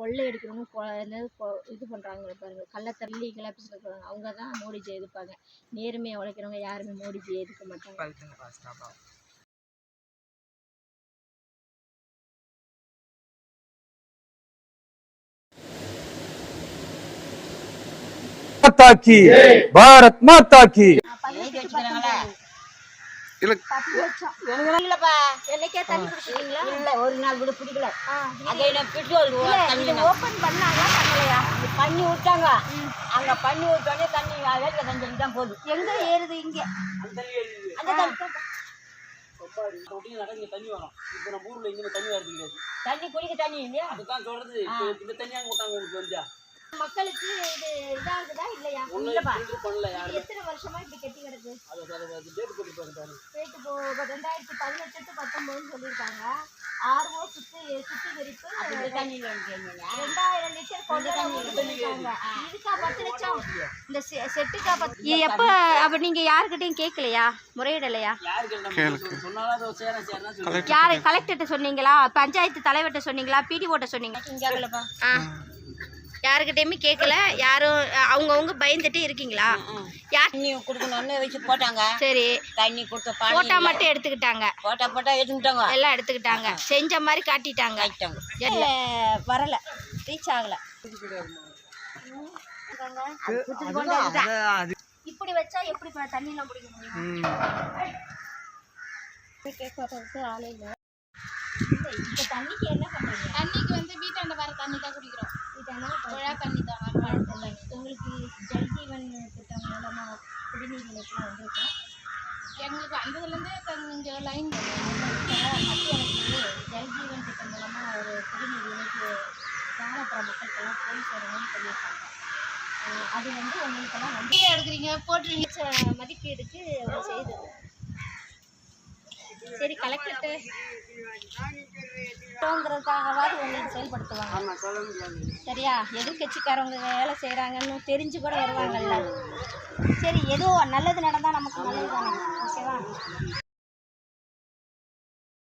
கொள்ளையடிக்கணும்னு கொ இது பண்ணுறாங்க பாருங்கள் கள்ளத்தள்ளி கலாப்பி சொல்லுறாங்க அவங்க தான் மோடிஜியை எதிர்ப்பாங்க. நேர்மையாக உழைக்கிறவங்க யாருமே மோடிஜியை எதிர்க்க மாட்டாங்க. மாதா கி பாரத் மாதா கி. இல்ல. இல்லப்பா. என்னைக்கே தண்ணி குடிச்சிட்டீங்களா? இல்ல ஒரு நாள் கூட பிடிக்கல. அங்க என்ன பெட்ரோல் தண்ணி ஓப்பன் பண்ணாங்களா பண்ணலையா? பண்ணி விட்டாங்க. அங்க பண்ணி விட்டோடனே தண்ணி வேலைக்கு தண்ணி தான் போகுது எங்க ஏறுது இங்க? அந்த தண்ணி ரொட்டீன் நடந்து இங்க தண்ணி வரும். இப்போ நம்ம ஊர்ல இங்க தண்ணி வரது கிடையாது. தண்ணி குடிக்க தண்ணி இல்லையா? அதுதான் சொல்றது. இந்த தண்ணி அங்க விட்டாங்க உங்களுக்கு வந்தா மக்களுக்கு இது இதாகுதா இல்லையா? யாரும். எத்தனை வருஷமா இப்படி கெட்டி கிடக்கு? ரேட்டு ரெண்டாயிரத்தி பதினெட்டு டு பத்தொன்பதுன்னு சொல்லியிருக்காங்க. ஆர்ஓ சுத்தி சுத்திகரிப்பு ரெண்டாயிரம் லிட்டர் கொண்டு இதுக்கா பத்து லட்சம்? இந்த செ- செட்டுக்கா பத்து எப்போ அப்போ நீங்கள் யாருக்கிட்டையும் கேட்கலையா? முறையிடலையா? யார் கலெக்டர்கிட்ட சொன்னீங்களா? பஞ்சாயத்து தலைவர்கிட்ட சொன்னீங்களா? பிடிஓட்ட சொன்னீங்களா? ஆ. யாருக்கிட்டையுமே கேட்கல யாரும் அவங்கவுங்க பயந்துட்டு இருக்கீங்களா? தண்ணி கொடுக்கணும்னு வச்சு போட்டாங்க? சரி. தண்ணி கொடுத்த போட்டா. மட்டும் எடுத்துக்கிட்டாங்க. போட்டா போட்டா எடுத்துட்டாங்க எல்லாம் எடுத்துக்கிட்டாங்க. செஞ்ச மாதிரி காட்டிட்டாங்க. வரல. ரீச் ஆகல. இப்படி வச்சா எப்படி தண்ணிலாம் பிடிக்க முடியும்? ஆளே இல்லை தண்ணிக்கு என்ன பண்றீங்க தண்ணிக்கு வந்து வீட்டாண்ட வர தண்ணி தான் குடிக்கிறோம் இதனா குழா தண்ணி தான் உங்களுக்கு ஜல் ஜீவன் திட்டம் மூலமா குடிநீர் இணைப்புலாம் வந்திருக்கோம். எங்களுக்கு வந்ததுலேருந்தே கொஞ்சம் லைன் மத்திய அரசு ஜல் திட்டம் மூலமாக ஒரு குடிநீர் இணைப்பு கிராமப்புற மக்களுக்கெல்லாம் போய் சேரணும்னு சொல்லியிருக்காங்க. அது வந்து உங்களுக்கெல்லாம் வந்து எடுக்கிறீங்க? போட்டுருங்க. மதிப்பீடுக்கு செய்து சரி கலெக்டர்கிட்ட ங்கிறதுக்காகவாது உங்களுக்கு செயல்படுத்துவாங்க. சரியா? எதிர்கட்சிக்காரவங்க வேலை செய்கிறாங்கன்னு தெரிஞ்சு கூட வருவாங்கல்ல. சரி ஏதோ நல்லது நடந்தால் நமக்கு நல்லது தானே? ஓகேவா?